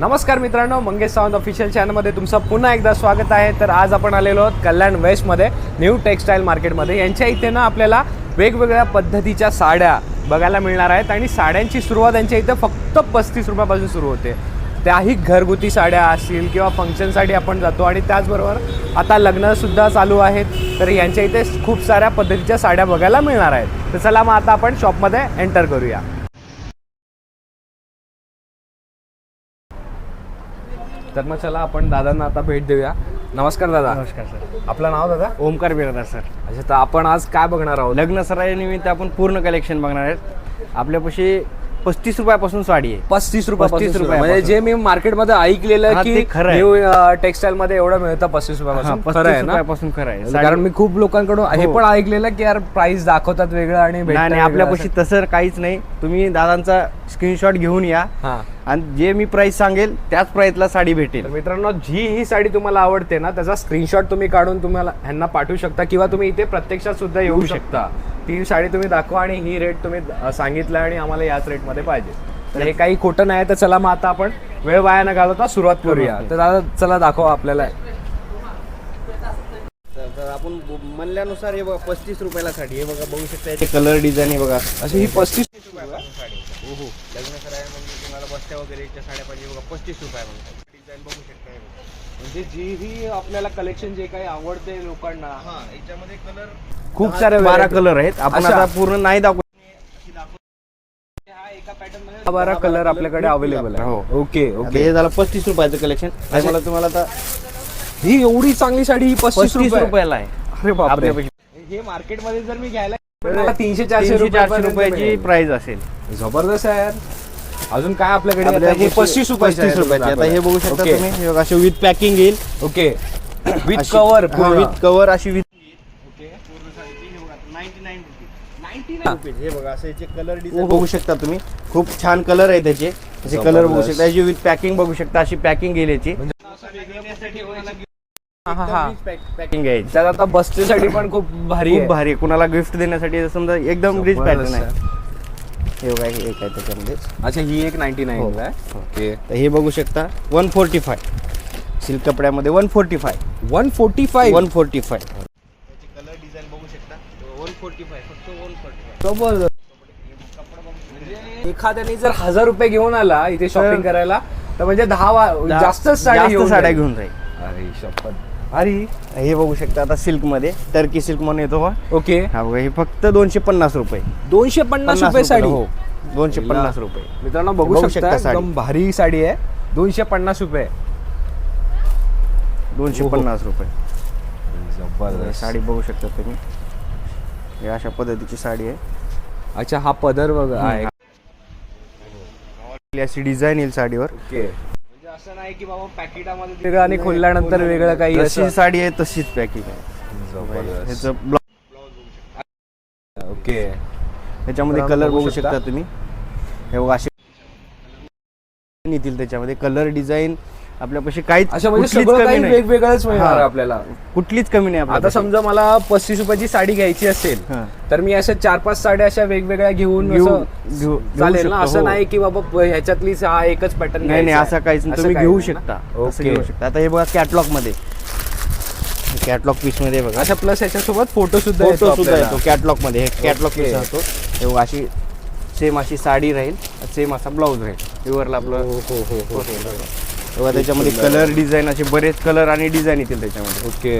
नमस्कार मित्रांनो मंगेश सावंत ऑफिशियल चॅनलमध्ये तुमचं पुन्हा एकदा स्वागत आहे. तर आज आपण आलेलो आहोत कल्याण वेस्टमध्ये न्यू टेक्स्टाईल मार्केटमध्ये यांच्या इथे ना आपल्याला वेगवेगळ्या पद्धतीच्या साड्या बघायला मिळणार आहेत आणि साड्यांची सुरुवात यांच्या इथं फक्त पस्तीस रुपयापासून सुरू होते. त्याही घरगुती साड्या असतील किंवा फंक्शनसाठी आपण जातो आणि त्याचबरोबर आता लग्नसुद्धा चालू आहेत. तर यांच्या इथे खूप साऱ्या पद्धतीच्या साड्या बघायला मिळणार आहेत. तर चला मग आता आपण शॉपमध्ये एंटर करूया. तर मग चला आपण दादांना आता भेट देऊया. नमस्कार दादा. नमस्कार सर. आपलं नाव दादा? ओमकार बिरादार सर. अच्छा तर आपण आज काय बघणार आहोत? लग्न सराईनिमित्त आपण पूर्ण कलेक्शन बघणार आहेत. आपल्यापाशी पस्तीस रुपयापासून साडी आहे. पस्तीस रुपये 35 पस्तीस रुपये. म्हणजे जे मी मार्केटमध्ये ऐकलेलं हा, की ते खरं आहे. टेक्सटाईल मध्ये एवढं मिळतं पस्तीस रुपयापासून. पस्तीस खरं आहे ना? रुपयापासून खरं आहे. कारण मी खूप लोकांकडून हे हो. पण ऐकलेलं की यार प्राइस दाखवतात वेगळं आणि भेटतं नाही नाही वेगळं आपल्यापाशी तसं काहीच नाही. तुम्ही दादांचा स्क्रीनशॉट घेऊन या. असं. हा. आणि जे मी प्राइस सांगेल त्याच प्राइसला साडी भेटेल. तर मित्रांनो जी ही साडी तुम्हाला आवडते ना त्याचा स्क्रीनशॉट तुम्ही काढून तुम्हाला ह्यांना पाठवू शकता किंवा तुम्ही इथे प्रत्यक्षात सुद्धा येऊ शकता. ती साडी तुम्ही दाखवा आणि ही रेट तुम्ही सांगितलं आणि आम्हाला याच रेटमध्ये पाहिजे. तर हे काही खोटं नाही तर चला मग आता आपण वेळ वाया न घालवता सुरुवात करूया. तर दादा चला दाखवा आपल्याला. तर आपण म्हणल्यानुसार हे बघा पस्तीस रुपयाला साडी हे बघा बघू शकता याचे कलर डिझाईन हे बघा. अशी ही पस्तीस साडी हो हो लग्न म्हणजे तुम्हाला बस्त्या वगैरेच्या साड्या पाहिजे बघा पस्तीस रुपयामध्ये डिझाईन बघू शकता हे बघा. म्हणजे जी ही आपल्याला कलेक्शन जे काही आवडते लोकांना. हा याच्यामध्ये कलर खूप सारे बारा. कलर आहेत. आपण अच्छा. आता पूर्ण नाही दाखवू. बारा कलर आपल्याकडे अवेलेबल आहे हो. ओके आता ओके. हे झालं पस्तीस रुपयाचं कलेक्शन मला तुम्हाला आता ही एवढी चांगली साडी ही पस्तीस पस्तीस रुपये. रुपयाला आहे. अरे बापरे. हे मार्केटमध्ये जर मी घ्यायला तीनशे चारशे चारशे रुपयाची प्राइस असेल. जबरदस्त आहे यार. अजून काय आपल्याकडे हे पस्तीस पस्तीस रुपयाची. आता हे बघू शकता ओके. तुम्ही हे बघा, असे विथ पॅकिंग येईल. ओके. विथ हा, विथ कव्हर अशी विथ हे बघा असे याचे कलर डिझाईन बघू शकता तुम्ही. खूप छान कलर आहे त्याचे. त्याचे कलर बघू. शकता. याची विथ पॅकिंग बघू शकता. अशी पॅकिंग येईल याची. पॅकिंग आहे. त्यात आता बसतेसाठी पण खूप भारी खूप भारी आहे. कुणाला गिफ्ट देण्यासाठी समजा एकदम रिच पॅटर्न आहे. हे बघा हे एक आहे त्याच्यामध्ये? अच्छा ही एक नाईन्टी नाईन हो. आहे? ओके तर हे बघू शकता वन फोर्टी फाय सिल्क कपड्यामध्ये one forty five one forty five one forty five colour design बघू शकता. वन फोर्टी फाय फक्त वन फोर्टी जबरदस्त. एखाद्याने जर हजार रुपये घेऊन आला इथे शॉपिंग करायला तर म्हणजे दहा वा- जास्त साड्या जास्त घेऊन साड्या जाईल. घेऊन जाईल. अरे शपथ. अरे हे बघू शकता आता सिल्कमध्ये टर्की सिल्क म्हणून येतो हा ओके. हा बघा हे फक्त दोनशे पन्नास रुपये. दोनशे पन्नास रुपये साडी. हो. दोनशे पन्नास रुपये. मित्रांनो बघू शकता. एकदम भारी साडी आहे. दोनशे पन्नास रुपये. दोनशे ओहो. पन्नास रुपये. हे जबरदस्त साडी बघू शकता तुम्ही. हे अशा पद्धतीची साडी आहे. अच्छा हा पदर बघा. आहे. अशी डिझाईन येईल साडीवर. असं नाही की बाबा पॅकेटामध्ये वेगळं आणि खोलल्यानंतर वेगळं काही जशी असं. साडी आहे तशीच पॅकिंग आहे जबरदस्त. ह्याचं ब्लाउज ओके त्याच्यामध्ये मित्रांनो, कलर बघू बघू शकता. शकता तुम्ही हे बघा असे येतील त्याच्यामध्ये कलर डिझाईन आपल्यापाशी काहीच म्हणजे कुठलीच सगळं कमी काही नाही. वेगवेगळंच मिळणार हा. आहे आपल्याला. कुठलीच कमी नाही आता. समजा मला पस्तीस रुपयाची साडी घ्यायची असेल हा. तर मी अशा चार पाच साड्या अशा वेगवेगळ्या घेऊन घेऊ- असं घेऊ- घेऊ चालेल ना? शकतो, असं हो. नाही की बाबा प- ह्याच्यातली हा एकच पॅटर्न नाही नाही असं काहीच नाही. तुम्ही घेऊ शकता. असं ओके. घेऊ शकता. आता हे बघा कॅटलॉगमध्ये कॅटलॉग पीसमध्ये बघा. अच्छा प्लस याच्यासोबत फोटो सुद्धा येतो फोटो सुद्धा. येतो कॅटलॉगमध्ये कॅटलॉग. पीस राहतो. हे बघा अशी सेम अशी साडी राहील. सेम असा ब्लाऊज राहील. प्युअरला आपलं हो, हो, हो, त्याच्यामध्ये कलर डिझाईन असे बरेच कलर आणि डिझाईन येतील त्याच्यामध्ये. ओके.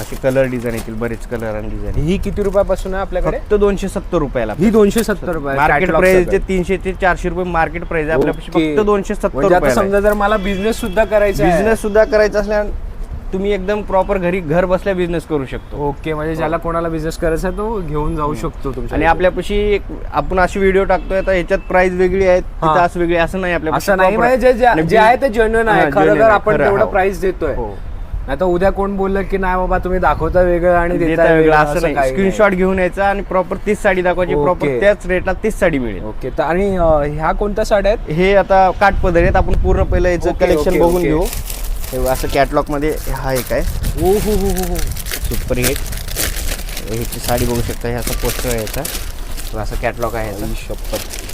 असे कलर डिझाईन येतील बरेच कलर आणि डिझाईन ही किती रुपयापासून आहे आपल्याकडे? फक्त दोनशे सत्तर रुपयाला ही दोनशे सत्तर रुपये मार्केट प्राइस. जे तीनशे ते चारशे रुपये मार्केट प्राइस आहे आपल्यापाशी ओके. फक्त दोनशे सत्तर म्हणजे रुपये समजा जर मला बिझनेस सुद्धा करायचा बिझनेस सुद्धा करायचा असल्यास तुम्ही एकदम प्रॉपर घरी घर बसल्या बिझनेस करू शकतो. ओके म्हणजे ज्याला कोणाला बिझनेस करायचा तो घेऊन जाऊ शकतो तुमच्या आणि. आपल्यापाशी एक आपण अशी व्हिडिओ टाकतोय तर ह्याच्यात प्राइस वेगळी आहे हा. तिथं असं वेगळी असं नाही आपल्या असं नाही म्हणजे जे- आहे ते जेन्युन आहे. खरं तर आपण तेवढं प्राइस देतोय. हो. नाही तर उद्या कोण बोललं की नाही बाबा तुम्ही दाखवता वेगळं आणि देता वेगळं असं नाही. स्क्रीनशॉट घेऊन यायचा आणि प्रॉपर तीच साडी दाखवायची प्रॉपर. त्याच रेटला तीच साडी मिळेल. ओके तर आणि अं, ह्या कोणत्या साड्या आहेत? हे आता काठपदर आहेत. आपण पूर्ण पहिलं याचं कलेक्शन बघून. घेऊ. हे असं कॅटलॉगमध्ये हा एक आहे. ओ हो हो हो सुपर हिट ह्याची साडी बघू शकता हे असं पोस्टर आहे याचा. हे असं कॅटलॉग आहे. शपथ.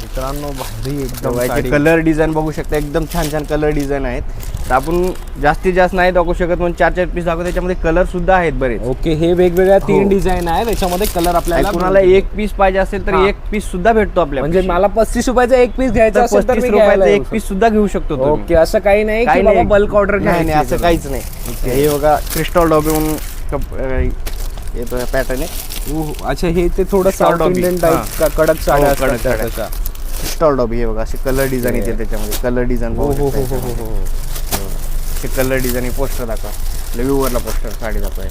मित्रांनो भारी एकदम साडी. कलर डिझाईन बघू शकता एकदम छान छान कलर डिझाईन आहेत तर आपण जास्तीत जास्त नाही दाखवू शकत म्हणून चार चार पीस दाखवतो त्याच्यामध्ये कलर सुद्धा आहेत बरेच ओके हे वेगवेगळ्या तीन हो. डिझाईन आहे त्याच्यामध्ये कलर आपल्याला आणि कुणाला एक पीस पाहिजे असेल तर हा. एक पीस सुद्धा भेटतो आपल्या म्हणजे मला पस्तीस रुपयाचा एक पीस घ्यायचा असेल तर पस्तीस मी रुपयाचा घ्यायला एक येऊ पीस सुद्धा घेऊ शकतो शकतो. तुम्ही. ओके असं काही नाही की काही बाबा नाही बल्क ऑर्डर नाही नाही असं काहीच नाही हे बघा क्रिस्टॉल डॉबी म्हणून कप- अं, येतो पॅटर्न आहे अच्छा हे ते थोडं साऊथ. इंडियन हा. टाईप कडक साड्या हो, असतात कडक त्या साड्या. तशा. क्रिस्टॉल डॉबी हे बघा असे कलर डिझाईन येते त्याच्यामध्ये कलर डिझाईन हो हो हो हो हो हो. कलर डिझाईन पोस्टर दाखवा. व्ह्यूवरला पोस्टर साडी दाखवा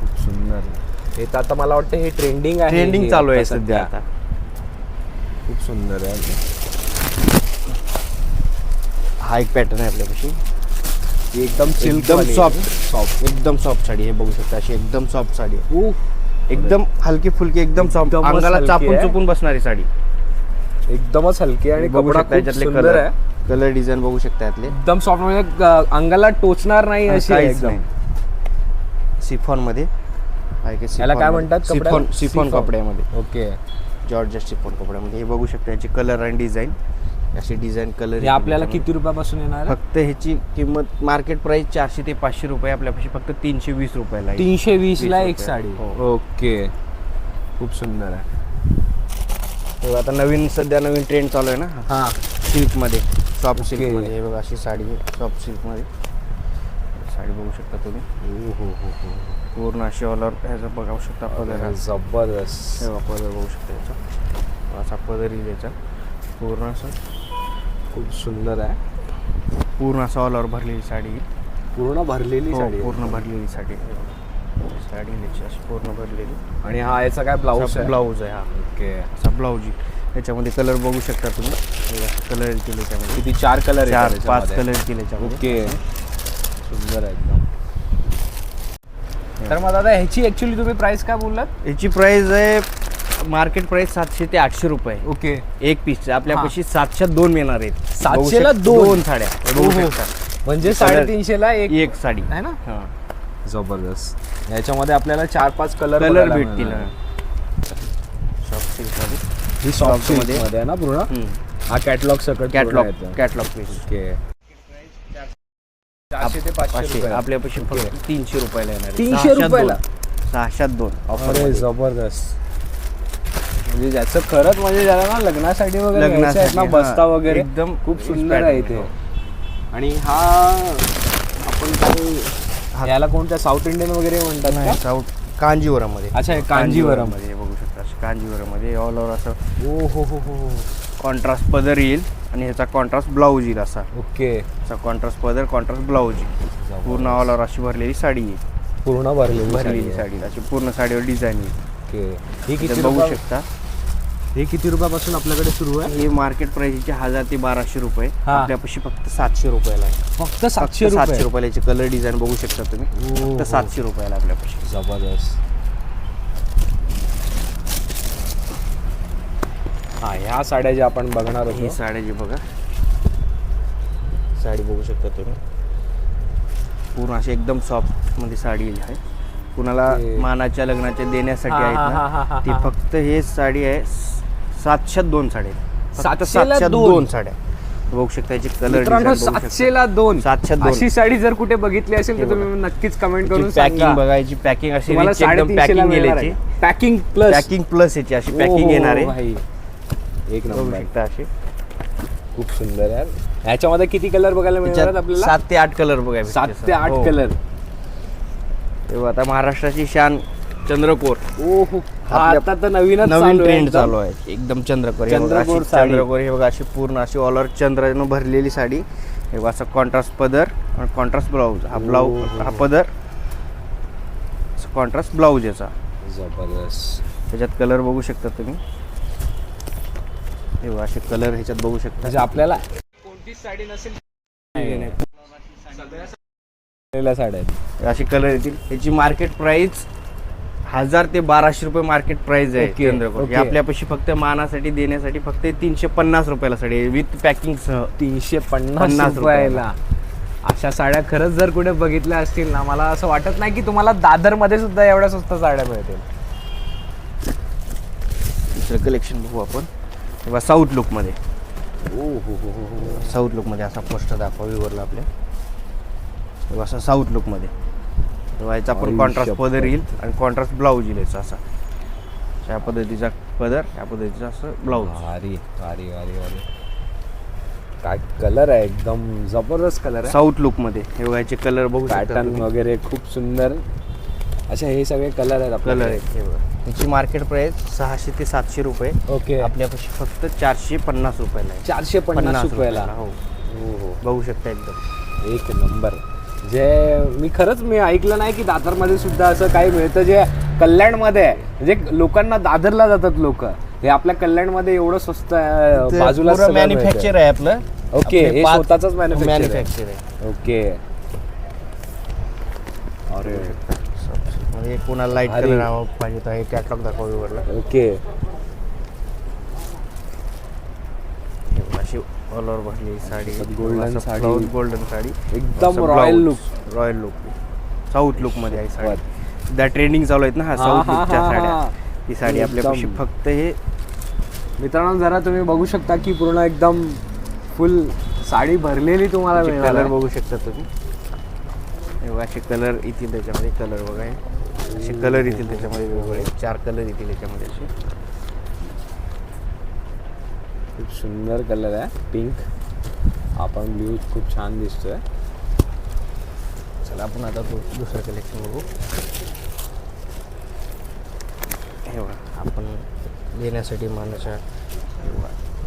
खूप सुंदर. हे तर आता मला वाटतं हे ट्रेंडिंग आहे ट्रेंडिंग चालू आहे सध्या आता. खूप सुंदर आहे. हा एक पॅटर्न आहे आपल्यापाशी. ही एकदम एकदम सॉफ्ट सॉफ्ट एकदम सॉफ्ट साडी हे बघू शकता अशी एकदम सॉफ्ट साडी आहे. एकदम हलकी फुलकी एकदम सॉफ्ट अंगाला चापून आहे. चुपून बसणारी साडी. एकदमच हलकी आणि बघू कपडा शकता खूप याच्यातले सुंदर कलर आहे कलर डिझाईन बघू शकता यातले एकदम सॉफ्ट म्हणजे अं, अंगाला टोचणार नाही अशी आहे काहीच एकदम नाही सिफॉनमध्ये याला काय. म्हणतात सिफॉन कपड्याला? Chiffon chiffon. कपड्यामध्ये ओके जॉर्ज सिफॉन कपड्यामध्ये हे बघू शकता याची कलर आणि डिझाईन अशी डिझाईन कलर हे आपल्याला किती रुपयापासून येणार आहे? फक्त ह्याची किंमत मार्केट प्राइस चारशे ते पाचशे रुपये आपल्यापाशी फक्त तीनशे वीस रुपयाला आहे. तीनशे वीस ला एक. साडी हो. ओके खूप सुंदर आहे हे आता नवीन सध्या नवीन ट्रेंड चालू आहे ना? हा. सिल्कमध्ये सॉफ्ट ओके. सिल्कमध्ये हे बघा अशी साडी सॉफ्ट सिल्कमध्ये साडी बघू शकता तुम्ही. हो हो हो. पूर्ण अशी ऑल ओव्हर ह्याचं बघू शकता पदर. जबरदस्त. हे बघा पदर बघू शकता याचा. असा पदर येईल याचा पूर्ण असं. खूप सुंदर आहे. पूर्ण असं ऑल ओव्हर भरलेली साडी. पूर्ण भरलेली हो, साडी आहे. पूर्ण भरलेली साडी. साडी पूर्ण भरलेली. आणि हा याचा काय ब्लाऊज ब्लाऊज आहे? हा. ओके असा ब्लाऊज याच्यामध्ये कलर बघू शकता तुम्ही. कलर येतील याच्यामध्ये. किती? चार कलर चार पाच कलर याच्यामध्ये. ओके सुंदर आहे एकदम. तर मग दादा ह्याची ऍक्च्युली तुम्ही प्राइस काय बोललात? याची प्राइस आहे मार्केट प्राइस सातशे ते आठशे रुपये. ओके एक पीस आपल्यापाशी सातशे दोन मिळणार आहेत. सातशेला दोन? साड्या. म्हणजे Color- साडेतीनशे ला एक एक साडी. आहे ना? जबरदस्त याच्यामध्ये आपल्याला चार पाच कलर कलर भेटतील मध्ये ही Soft सॉफ्टमध्ये. मध्ये आहे ना पूर्ण हा कॅटलॉग सकट कॅटलॉग कॅटलॉग पीस ओके चारशे ते पाचशे पाचशे रुपये. आपल्यापाशी फक्त तीनशे रुपयाला येणार आहे. तीनशे सहाशेत रुपयाला? दोन. सहाशेत दोन ऑफर अरे जबरदस्त म्हणजे ज्याचं खरंच म्हणजे ज्याला ना लग्नासाठी वगैरे घ्यायचं ना लग्नासाठी, बस्ता हा. वगैरे एकदम खूप सुंदर आहे ते हो. आणि हा आपण याला कोणत्या साऊथ इंडियन वगैरे म्हणतात का? नाही साऊथ कांजीवरममध्ये. अच्छा, हे कांजीवरम. मध्ये हे बघू शकता कांजीवरममध्ये ऑल ओव्हर असं ओ हो हो हो कॉन्ट्रास्ट पदर येईल आणि ह्याचा कॉन्ट्रास्ट ब्लाऊज येईल असा. ओके. असा कॉन्ट्रास्ट पदर कॉन्ट्रास्ट ब्लाऊज येईल. पूर्ण ऑल ओव्हर अशी भरलेली साडी येईल. पूर्ण भरलेली भरलेली साडी. साडी अशी पूर्ण साडीवर डिझाईन येईल. ओके. ही किती बघू रुपया? शकता हे किती रुपयापासून आपल्याकडे सुरू आहे? हे मार्केट प्राइसचे हजार ते बाराशे रुपये. हा. आपल्यापाशी फक्त सातशे रुपयाला आहे. फक्त फक्त सातशे सातशे रुपये रुपयाला कलर डिझाईन बघू शकता तुम्ही. ओ, फक्त हो. सातशे रुपयाला आपल्यापाशी. जबरदस्त. हा ह्या साड्या ज्या आपण बघणार ही होतो साडी जी बघा. साडी बघू शकता तुम्ही. पूर्ण अशी एकदम सॉफ्टमध्ये साडी आहे. कुणाला मानाच्या लग्नाच्या देण्यासाठी हा, आहेत हा, हा, हा, ना हा, ती. फक्त हे साडी आहे. सातशेत दोन साड्या आहेत. फक्त सातशेला सातशेत दोन? दोन. साड्या बघू शकता याची कलर मित्रांनो सातशेला दोन. सातशेत दोन. अशी साडी जर कुठे बघितली असेल हे तर तुम्ही नक्कीच कमेंट करून पॅकिंग बघायची पॅकिंग अशी तुम्हाला rich एकदम पॅकिंग गेल्याची पॅकिंग प्लस पॅकिंग प्लस याची अशी पॅकिंग येणार आहे. एक बघू नंबर. शकता अशी. खूप सुंदर आहे ह्याच्यामध्ये किती कलर बघायला मिळणार त्याच्यात आपल्याला? सात ते आठ कलर बघा सात ते आठ कलर तेव्हा आता महाराष्ट्राची शान चंद्रकोर. ओ हो हा आता तर नवीनच नवीन चालू आहे ट्रेंड एकदम. चालू आहे. एकदम चंद्रकोर हे चंद्रकोर अशी साडी. चंद्रकोर हे बघा अशी पूर्ण अशी ऑल ओव्हर चंद्रानं भरलेली साडी. हे बघा असं कॉन्ट्रास्ट पदर आणि कॉन्ट्रास्ट ब्लाऊज हा ब्लाऊज हो, हा हो. पदर. कॉन्ट्रास्ट ब्लाऊज याचा. जबरदस्त. त्याच्यात कलर बघू शकता तुम्ही. हे बघा असे कलर ह्याच्यात बघू शकता. म्हणजे आपल्याला कोणतीच साडी नसेल. सगळ्या साड्या. आहेत. असे कलर येतील. याची मार्केट प्राइस हजार ते बाराशे रुपये मार्केट प्राइस आहे ओके, ओके. आपल्यापाशी फक्त मानासाठी देण्यासाठी फक्त तीनशे पन्नास रुपयाला साडी आहे. विथ पॅकिंग सह. तीनशे पन्नास पन्नास रुपयाला. अशा साड्या खरंच जर कुठे बघितल्या असतील ना मला असं वाटत नाही की तुम्हाला दादरमध्ये सुद्धा एवढ्या स्वस्त साड्या मिळतील. दुसरं कलेक्शन बघू आपण. किंवा साऊथ लुकमध्ये हो हो साऊथ लुकमध्ये असा पोस्टर दाखवा विवरला आपल्या. किंवा असा साऊथ लुकमध्ये याचा पण. कॉन्ट्रास्ट. पदर येईल आणि कॉन्ट्रास्ट ब्लाऊज येईल याचा असा. या पद्धतीचा पदर या पद्धतीचा असं ब्लाऊज भारी भारी भारी भारी. काय कलर आहे एकदम जबरदस्त कलर आहे. साऊथ लुकमध्ये हे कलर बघू पॅटर्न. वगैरे खूप सुंदर. अच्छा हे सगळे कलर आहेत कलर आहेत हे बघा. याची मार्केट प्राइस सहाशे ते सातशे रुपये. ओके आपल्यापाशी फक्त चारशे पन्नास रुपयाला आहे. चारशे पन्नास रुपयाला. हो. हो हो. बघू शकता एकदम. एक नंबर जे मी खरंच मी ऐकलं नाही की दादरमध्ये सुद्धा असं काही मिळतं जे कल्याणमध्ये आहे. म्हणजे लोकांना दादरला जातात लोक. हे आपल्या कल्याणमध्ये एवढं स्वस्त आहे, बाजूला मॅन्युफॅक्चर आहे आपलं. ओके, आपले हे पाच- स्वतःचंच manufacture आहे. ओके. अरे. म्हणजे कोणाला लाइट. कलर पाहिजे तर हे कॅटलॉग दाखवा वरला ओके. अशी ऑल ओव्हर भरली साडी golden साडी. गोल्डन साडी एकदम रॉयल लुक साऊथ लुकमध्ये आहे साडी सध्या ट्रेंडिंग चालू आहेत ना हा साऊथ लुकच्या साड्या हा. साडी आपल्यापाशी. फक्त हे मित्रांनो जरा तुम्ही बघू शकता की पूर्ण एकदम फुल साडी भरलेली तुम्हाला कलर. बघू शकता तुम्ही असे कलर येतील त्याच्यामध्ये कलर बघा. असे कलर येतील त्याच्यामध्ये वेगवेगळे चार कलर येतील त्याच्यामध्ये असे खूप सुंदर कलर आहे. पिंक आपण ब्ल्यू खूप छान दिसतोय. चला आपण आता दुसरं कलेक्शन बघू. हे बघा आपण देण्यासाठी मानाच्या.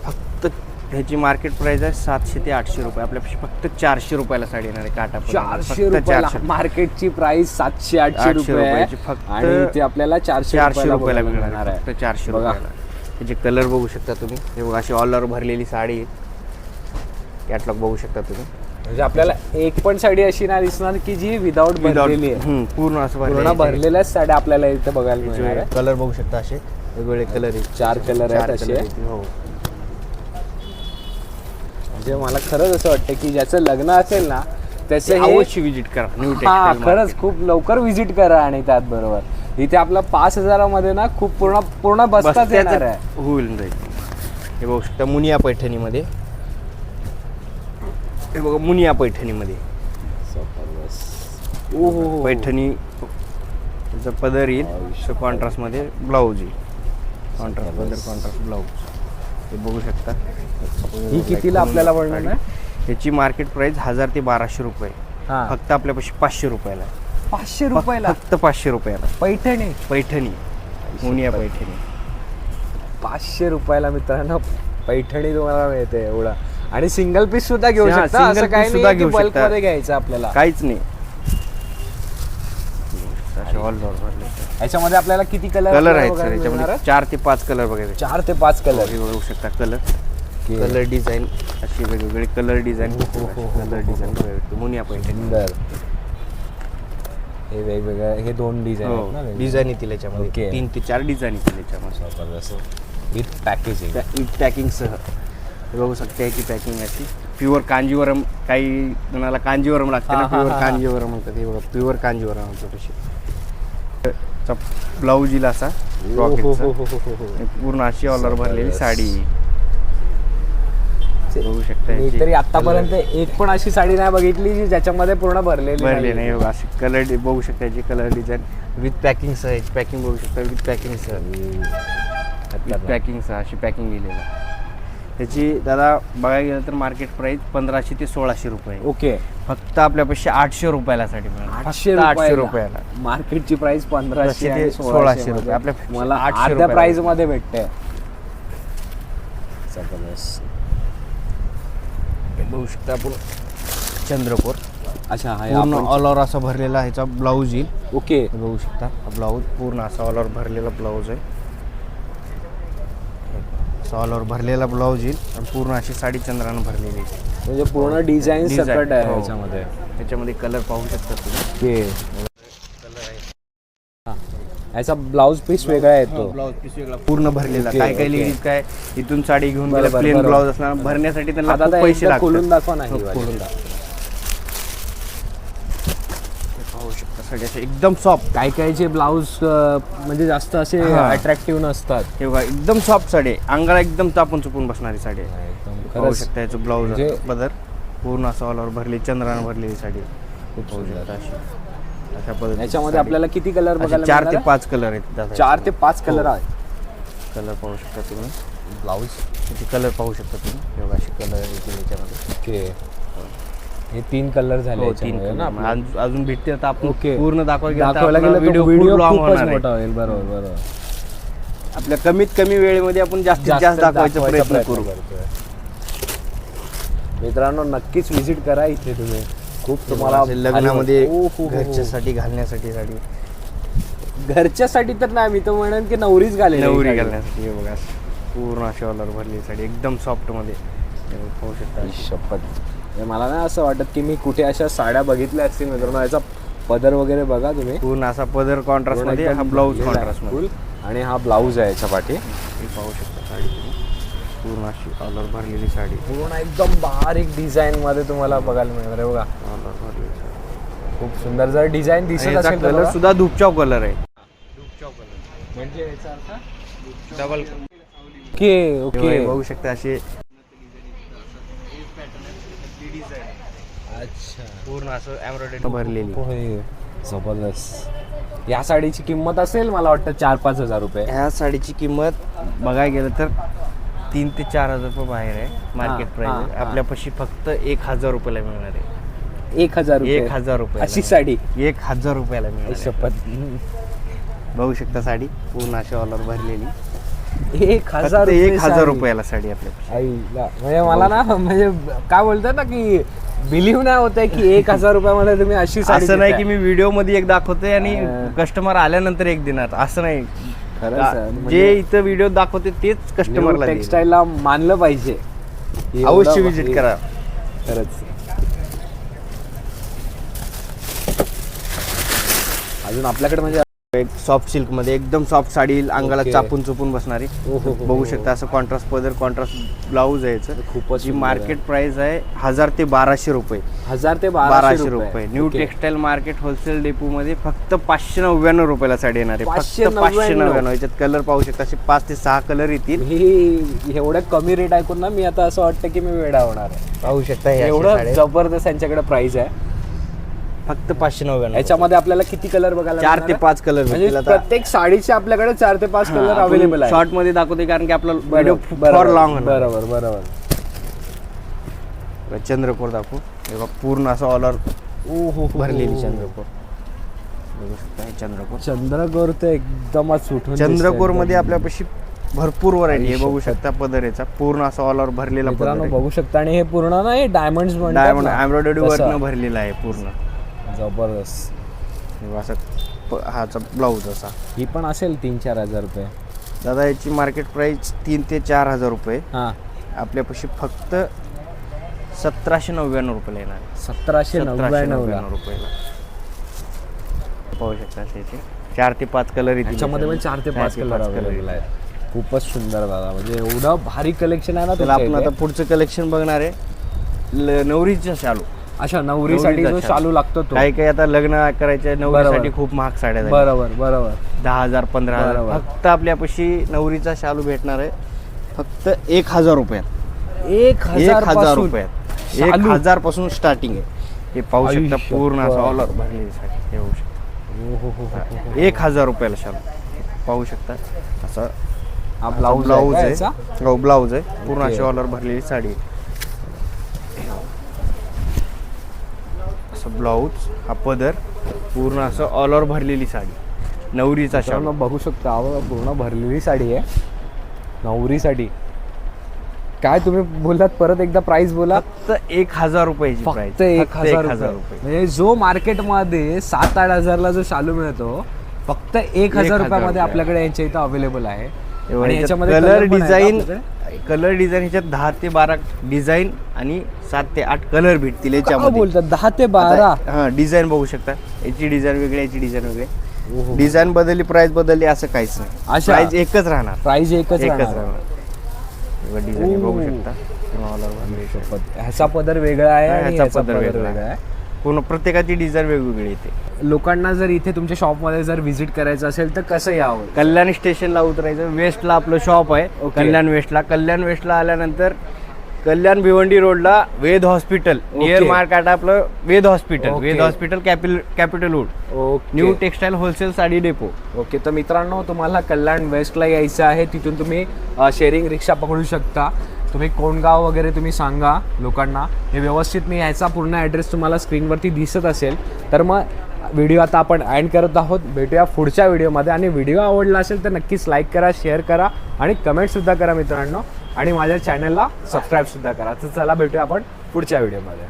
फक्त ह्याची मार्केट प्राइस आहे सातशे ते आठशे रुपये. आपल्यापाशी फक्त चारशे रुपयाला साडी येणार आहे काटा चारशे रुपयाला मार्केटची प्राइस सातशे आठशे रुपये फक्त आणि ते आपल्याला चारशे चारशे रुपयाला मिळणार आहे. फक्त चारशे. रुपयाला. त्याचे कलर बघू शकता तुम्ही. हे बघा अशी ऑल ओव्हर भरलेली साडी कॅटलॉग बघू शकता तुम्ही. म्हणजे आपल्याला एक पण साडी अशी नाही दिसणार की जी विदाऊट भरलेली आहे. पूर्ण असं पूर्ण. भरलेल्याच साड्या आपल्याला इथे बघायला मिळणार कलर बघू शकता असे. वेगवेगळे कलर आहेत. चार कलर आहेत असे. हो. म्हणजे मला खरंच असं वाटतं की ज्याचं लग्न असेल ना त्याचं हे अवश्य विजिट करा. खरंच खूप लवकर व्हिजिट करा आणि त्यात बरोबर इथे आपला पाच हजारामध्ये ना खूप पूर्ण पूर्ण बसताच येणार आहे. होईल जाईल हे बघू शकता मुनिया पैठणीमध्ये. हे बघा मुनिया पैठणीमध्ये. ओ हो पैठणी त्याचा पदर येईल कॉन्ट्रास्टमध्ये ब्लाऊज येईल. कॉन्ट्रास्ट पदर कॉन्ट्रास्ट ब्लाऊज हे बघू शकता. ही कितीला आपल्याला पडणार आहे? ह्याची मार्केट प्राइस हजार ते बाराशे रुपये. फक्त आपल्यापाशी पाचशे रुपयाला आहे. पाचशे रुपयाला. फक्त पाचशे रुपयाला. पैठणी. पैठणी. मुनिया पैठणी? पाचशे रुपयाला मित्रांनो पैठणी तुम्हाला मिळते एवढा. आणि सिंगल पीस सुद्धा घेऊ हा, शकता. single असं piece काही सुद्धा नाही घेऊ शकता. मध्ये घ्यायचं आपल्याला. काहीच नाही. असे all over भरले याच्यामध्ये आपल्याला किती कलर कलर आहेत सर याच्यामध्ये चार ते पाच कलर बघायचे. चार ते पाच कलर हे बघू शकता कलर कलर डिझाईन अशी वेगवेगळे कलर डिझाईन हो, हो, हो, कलर डिझाईन मुनिया पैठणी सुंदर. हे वेगवेगळे हे दोन डिझाईन आहेत ना वेगवेगळे? डिझाईन येतील याच्यामध्ये. Okay. तीन ते चार डिझाईन येतील याच्यामध्ये. जबरदस्त विथ पॅकेजिंग विथ पॅकिंगसह हे बघू शकता याची पॅकिंग अशी प्युअर कांजीवरम काही जणाला कांजीवरम लागते हा, ना हा, प्युअर हा, हा. कांजीवरम म्हणतात. हे बघा प्युअर कांजीवरम तशी ब्लाऊज येईल असा हो. आणि पूर्ण अशी ऑलर भरलेली. साडी. बघू शकता मी तरी आतापर्यंत एक पण अशी साडी नाही बघितली जी ज्याच्यामध्ये पूर्ण भरलेली भरले. नाही. बघा अशी कलर बघू शकता याची कलर डिझाईन विथ पॅकिंगसह याची पॅकिंग बघू शकता विथ पॅकिंगसह विथ पॅकिंगसह अशी पॅकिंग दिलेलं त्याची दादा बघायला गेलं तर मार्केट प्राइस पंधराशे ते सोळाशे रुपये. ओके. फक्त आपल्यापाशी आठशे रुपयाला साठी मिळणार. आठशे फक्त आठशे रुपयाला? मार्केटची प्राइस पंधराशे ते आणि सोळाशे सोळाशे रुपये. आपल्या मला आठशे अर्ध्या रुपयाला. प्राइस. मध्ये भेटते. जबरदस्त. बघू शकता आपण चंद्रकोर. अच्छा हा पूर्ण आपण- ऑल ओव्हर असा भरलेला ह्याचा ब्लाऊज येईल. ओके. हे बघू शकता हा ब्लाऊज पूर्ण असा ऑल ओव्हर भरलेला ब्लाऊज आहे. असा ऑल ओव्हर भरलेला ब्लाऊज येईल आणि पूर्ण अशी साडी चंद्रानं भरलेली आहे. म्हणजे पूर्ण डिझाईन Design, सकट आहे हो. याच्यामध्ये. त्याच्यामध्ये कलर पाहू शकता तुम्ही. ओके. याचा ब्लाउज पीस वेगळा येतो ब्लाऊज पीस वेगळा पूर्ण भरलेला Okay, काय काय okay. लेडीज काय इथून साडी घेऊन गेल्या बरोबर, प्लेन बरोबर. ब्लाऊज असणार भरण्यासाठी त्यांना आता खूप आता पैसे एकदा खोलून दाखवा नाही हो, वाली. खोलून दाखवा. पाहू शकता साडी असे एकदम सॉफ्ट काही काहीचे ब्लाऊज म्हणजे जास्त असे हा. अट्रॅक्टिव्ह नसतात हे बघा एकदम सॉफ्ट साडी आहे अंगाला एकदम तापून चुपून बसणारी साडी आहे पाहू खरंच शकता याचं ब्लाऊज म्हणजे- पदर पूर्ण असं ऑलवर भरली चंद्रानं भरलेली साडी खूप सुंदर. शकता अशी अशा पद्धतीची याच्यामध्ये. आपल्याला किती कलर बघायला चार ते मिळणार पाच कलर आहेत दादा? चार ते पाच कलर हो. आहे कलर पाहू शकता तुम्ही ब्लाऊज त्याचे कलर पाहू शकता तुम्ही हे बघा असे कलर येतील याच्यामध्ये ओके हे तीन कलर झाले हो, तीन याच्यामध्ये. ना? अजून- अजून भेटते आता आपण ओके. पूर्ण दाखवायला गेलं व्हिडिओ व्हिडिओ खूपच. मोठा होईल बरोबर बरोबर आपल्या कमीत कमी वेळेमध्ये आपण जास्तीत जास्त दाखवायचा प्रयत्न करू मित्रांनो नक्कीच विजिट करा इथे तुम्ही खूप तुम्हाला लग्नामध्ये. ओ, हो, हो, हो. घरच्यासाठी घालण्यासाठी साडी. घरच्यासाठी तर नाही मी तर म्हणेन की नवरीच घालेल नवरी. घालण्यासाठी बघा पूर्ण अशी ऑलर भरली साडी एकदम सॉफ्टमध्ये. हे बघा, पाहू शकता. शपथ. मला नाही असं वाटत की मी कुठे अशा साड्या बघितल्या असतील मित्रांनो. याचा पदर वगैरे बघा तुम्ही. पूर्ण असा पदर कॉन्ट्रास्टमध्ये हा ब्लाऊज कॉन्ट्रास्टमध्ये. आणि हा ब्लाऊज आहे याच्या पाठी. पाहू शकता साडी तुम्ही. पूर्ण अशी ऑलर भरलेली साडी. पूर्ण एकदम बारीक डिझाईन मध्ये तुम्हाला बघायला मिळणार आहे. बघा. खूप सुंदर जर डिझाईन दिसत याचा असेल कलर. सुद्धा धुपचाव कलर आहे. डबल ओके ओके बघू शकता असे. अच्छा. पूर्ण असं एम्ब्रॉयडरी भरलेली. होय जबरदस्त. या साडीची किंमत असेल मला वाटतं चार पाच हजार रुपये. ह्या साडीची किंमत बघायला गेलं तर तीन ते चार हजार रुपये बाहेर आहे. मार्केट हा, प्राइस हा. आपल्यापाशी फक्त एक हजार रुपयाला मिळणार आहे. एक हजार एक हजार रुपये अशी साडी. एक हजार रुपयाला आहे. शपथ. बघू शकता साडी. पूर्ण अशी ऑलर भरलेली. एक हजार एक हजार. रुपयाला साडी आईला म्हणजे मला ना म्हणजे काय बोलतात ना की बिलीव्ह नाही होत आहे की एक हजार रुपयामध्ये तुम्ही अशी साडी असं नाही की. मी व्हिडिओमध्ये एक दाखवतोय आणि. कस्टमर आल्यानंतर एक देणार. असं नाही. जे म्हणजे इथं व्हिडिओ दाखवते तेच कस्टमरला. टेक्सटाईलला मानलं पाहिजे. अवश्य विजिट करा. खरंच. अजून आपल्याकडे म्हणजे एक सॉफ्ट सिल्कमध्ये एकदम सॉफ्ट साडी अंगाला. चापून चुपून बसणारी हो हो बघू हो. शकता असं कॉन्ट्रास्ट पदर कॉन्ट्रास्ट ब्लाऊज आहे याचं. खूपच जी सुंदर मार्केट प्राइस आहे हजार ते बाराशे रुपये हजार ते बाराशे रुपये new. Textile market wholesale depot मध्ये फक्त पाचशे नव्याण्णव रुपयाला साडी येणार आहे पाचशे फक्त पाचशे नव्याण्णव. नव्याण्णव याच्यात कलर पाहू शकता असे पाच ते सहा कलर येतील एवढ्या कमी रेट ऐकून ना मी आता असं वाटतं की मी वेडा होणार आहे पाहू शकता हे अशे एवढं साड्या. जबरदस्त यांच्याकडे प्राइस आहे फक्त पाचशे नव्याण्णव याच्यामध्ये आपल्याला किती कलर बघायला चार ते? पाच कलर म्हणजे प्रत्येक साडीचे आपल्याकडे चार ते पाच कलर अवेलेबल आहे. शॉर्टमध्ये दाखवते कारण की आपला व्हिडिओ बरोबर, फॉर लॉंग बरोबर बरोबर चंद्रकोर दाखवू. हे बघा, पूर्ण असं ऑलर ओ हो भरलेली हे चंद्रकोर. चंद्रकोर तर एकदमच सुटून चंद्रकोर दिसतंय. मध्ये. आपल्यापाशी भरपूर व्हरायटी आहे. बघू. शकता पदरेचा. पूर्ण असं भरलेला पदर मित्रांनो आहे. बघू शकता. आणि हे पूर्ण ना हे डायमंड डायमंड एम्ब्रॉयडरी वर्कनं भरलेला आहे पूर्ण. जबरदस्त. हे बघा, असं प- हाचा ब्लाऊज असा. ही पण असेल तीन चार हजार रुपये. दादा याची मार्केट प्राइस तीन ते चार हजार रुपये. हा. आपल्यापाशी फक्त सतराशे नव्याण्णव रुपयाला येणार आहे. सतराशे नव्याण्णव नव्याण्णव रुपयाला. पाहू शकता त्याचे. चार ते पाच कलर त्याच्यामध्ये पण चार ते पाच कलर अवेलेबल. आहेत. खूपच सुंदर दादा. म्हणजे एवढं भारी कलेक्शन आहे ना चला आपण आता. पुढचं कलेक्शन बघणार आहे. ल- नवरीच्या शालू. अच्छा नवरीसाठी जो नवरीचा लागतो तो काही काही आता लग्न करायचे नवरीसाठी खूप महाग साड्या झाल्या. बरोबर बरोबर दहा हजार पंधरा हजार. फक्त आपल्यापाशी नवरीचा शालू भेटणार आहे फक्त एक हजार रुपयात एक एक हजार हजारपासून रुपयात एक शालू. हजारपासून स्टार्टिंग आहे हे पाहू शकता पूर्ण असं. ऑल भरलेली साडी हे होऊ शकता हो हो हो हो, हो. एक हजार रुपयाला शालू पाहू शकता असं हा ब्लाऊज ब्लाऊज आहे आहे का याचा? हो ब्लाऊज आहे पूर्ण ओके. अशी ऑलर भरलेली साडी आहे. असं ब्लाऊज हा पदर पूर्ण असं ऑलर भरलेली साडी. नवरीचा शालू बघू शकता अहो, पूर्ण भरलेली साडी आहे. नवरीसाठी काय तुम्ही बोललात परत एकदा प्राइस बोला. फक्त एक हजार रुपयाची प्राइस फक्त एक हजार रुपये. म्हणजे जो मार्केटमध्ये सात आठ हजारला जो शालू मिळतो फक्त एक हजार रुपयामध्ये रुपये. आपल्याकडे यांच्या इथं अवेलेबल आहे. Colour design? कलर डिझाईन ह्याच्यात दहा ते बारा डिझाईन आणि सात ते आठ कलर भेटतील याच्यामध्ये बोलतात दहा ते बारा हा डिझाईन बघू शकता याची डिझाईन वेगळी याची डिझाईन वेगळी. डिझाईन बदलली प्राइस बदलली असं काहीच नाही? प्राइस एकच राहणार प्राइस एकच एकच राहणार. डिझाईन बघू. शकता. ह्याचा पदर वेगळा आहे ह्याचा पदर वेगळा आहे पूर्ण प्रत्येकाची डिझाईन वेगवेगळी येते. लोकांना जर इथे तुमच्या शॉपमध्ये जर व्हिजिट करायचं असेल तर कसं यावं? कल्याण स्टेशनला उतरायचं. वेस्टला आपलं शॉप आहे. कल्याण वेस्टला कल्याण वेस्टला आल्यानंतर कल्याण भिवंडी रोडला वेद हॉस्पिटल नियर. मार्केट आपलं Ved hospital Okay. Ved hospital capital capital okay new textile wholesale sari depot okay तर मित्रांनो तुम्हाला कल्याण वेस्टला यायचं आहे. तिथून तुम्ही शेअरिंग रिक्षा पकडू शकता. तुम्ही कोणगाव वगैरे तुम्ही सांगा लोकांना. हे व्यवस्थित मी यायचा पूर्ण ॲड्रेस तुम्हाला स्क्रीनवरती दिसत असेल. तर मग व्हिडिओ आता आपण एंड करत आहोत. भेटूया पुढच्या व्हिडिओमध्ये आणि व्हिडिओ आवडला असेल तर नक्कीच लाईक करा शेअर करा आणि कमेंटसुद्धा करा मित्रांनो. आणि माझ्या चॅनलला सबस्क्राईबसुद्धा करा. तर चला भेटूया आपण पुढच्या व्हिडिओमध्ये